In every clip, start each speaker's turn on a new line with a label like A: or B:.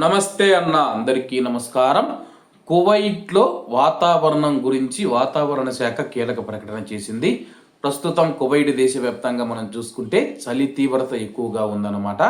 A: నమస్తే అన్న అందరికీ నమస్కారం. కువైట్లో వాతావరణం గురించి వాతావరణ శాఖ కీలక ప్రకటన చేసింది. ప్రస్తుతం కువైట్ దేశవ్యాప్తంగా మనం చూసుకుంటే చలి తీవ్రత ఎక్కువగా ఉందన్నమాట.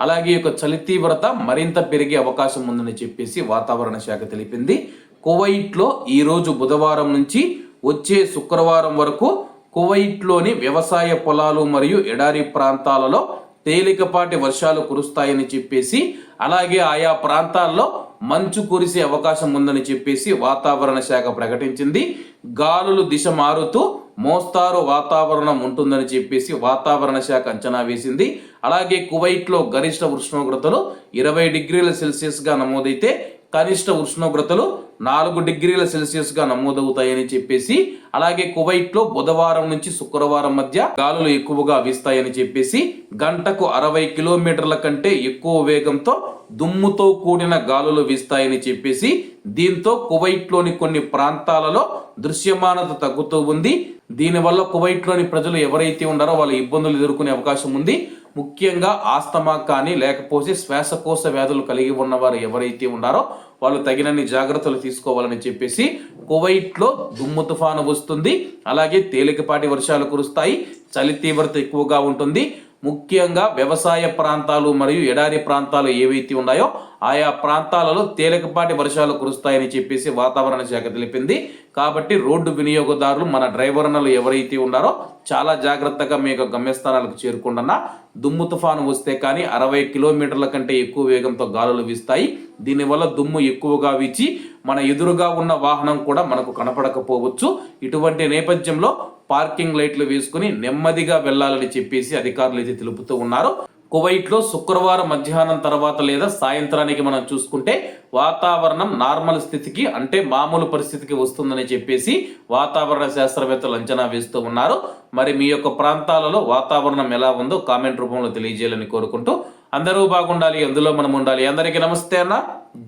A: అలాగే ఒక యొక్క చలి తీవ్రత మరింత పెరిగే అవకాశం ఉందని చెప్పేసి వాతావరణ శాఖ తెలిపింది. కువైట్లో ఈరోజు బుధవారం నుంచి వచ్చే శుక్రవారం వరకు కువైట్లోని వ్యవసాయ పొలాలు మరియు ఎడారి ప్రాంతాలలో తేలికపాటి వర్షాలు కురుస్తాయని చెప్పేసి అలాగే ఆయా ప్రాంతాల్లో మంచు కురిసే అవకాశం ఉందని చెప్పేసి వాతావరణ శాఖ ప్రకటించింది. గాలులు దిశ మారుతూ మోస్తారు వాతావరణం ఉంటుందని చెప్పేసి వాతావరణ శాఖ అంచనా వేసింది. అలాగే కువైట్లో గరిష్ట ఉష్ణోగ్రతలు ఇరవై డిగ్రీల సెల్సియస్గా నమోదైతే కనిష్ట ఉష్ణోగ్రతలు నాలుగు డిగ్రీల సెల్సియస్గా నమోదవుతాయని చెప్పేసి అలాగే కువైట్లో బుధవారం నుంచి శుక్రవారం మధ్య గాలులు ఎక్కువగా వీస్తాయని చెప్పేసి గంటకు అరవై కిలోమీటర్ల కంటే ఎక్కువ వేగంతో దుమ్ముతో కూడిన గాలులు వీస్తాయని చెప్పేసి దీంతో కువైట్లోని కొన్ని ప్రాంతాలలో దృశ్యమానత తగ్గుతూ ఉంది. దీనివల్ల కువైట్లోని ప్రజలు ఎవరైతే ఉన్నారో వాళ్ళ ఇబ్బందులు ఎదుర్కొనే అవకాశం ఉంది. ముఖ్యంగా ఆస్తమా కానీ లేకపోతే శ్వాసకోశ వ్యాధులు కలిగి ఉన్నవారు ఎవరైతే ఉన్నారో వాళ్ళు తగినన్ని జాగ్రత్తలు తీసుకోవాలని చెప్పేసి కువైట్లో దుమ్ము తుఫాను వస్తుంది. అలాగే తేలికపాటి వర్షాలు కురుస్తాయి. చలి తీవ్రత ఎక్కువగా ఉంటుంది. ముఖ్యంగా వ్యవసాయ ప్రాంతాలు మరియు ఎడారి ప్రాంతాలు ఏవైతే ఉన్నాయో ఆయా ప్రాంతాలలో తేలికపాటి వర్షాలు కురుస్తాయని చెప్పేసి వాతావరణ శాఖ తెలిపింది. కాబట్టి రోడ్డు వినియోగదారులు మన డ్రైవర్నలు ఎవరైతే ఉన్నారో చాలా జాగ్రత్తగా మీ యొక్క గమ్యస్థానాలకు చేరుకుండా దుమ్ము తుఫాను వస్తే కానీ అరవై కిలోమీటర్ల కంటే ఎక్కువ వేగంతో గాలులు వీస్తాయి. దీనివల్ల దుమ్ము ఎక్కువగా వీచి మన ఎదురుగా ఉన్న వాహనం కూడా మనకు కనపడకపోవచ్చు. ఇటువంటి నేపథ్యంలో పార్కింగ్ లైట్లు వేసుకుని నెమ్మదిగా వెళ్ళాలని చెప్పేసి అధికారులు అయితే తెలుపుతూ ఉన్నారు. కువైట్లో శుక్రవారం మధ్యాహ్నం తర్వాత లేదా సాయంత్రానికి మనం చూసుకుంటే వాతావరణం నార్మల్ స్థితికి అంటే మామూలు పరిస్థితికి వస్తుందని చెప్పేసి వాతావరణ శాస్త్రవేత్తలు అంచనా వేస్తూ ఉన్నారు. మరి మీ యొక్క ప్రాంతాలలో వాతావరణం ఎలా ఉందో కామెంట్ రూపంలో తెలియజేయాలని కోరుకుంటూ అందరూ బాగుండాలి అందులో మనం ఉండాలి. అందరికీ నమస్తే అన్న.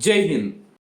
A: జై హింద్.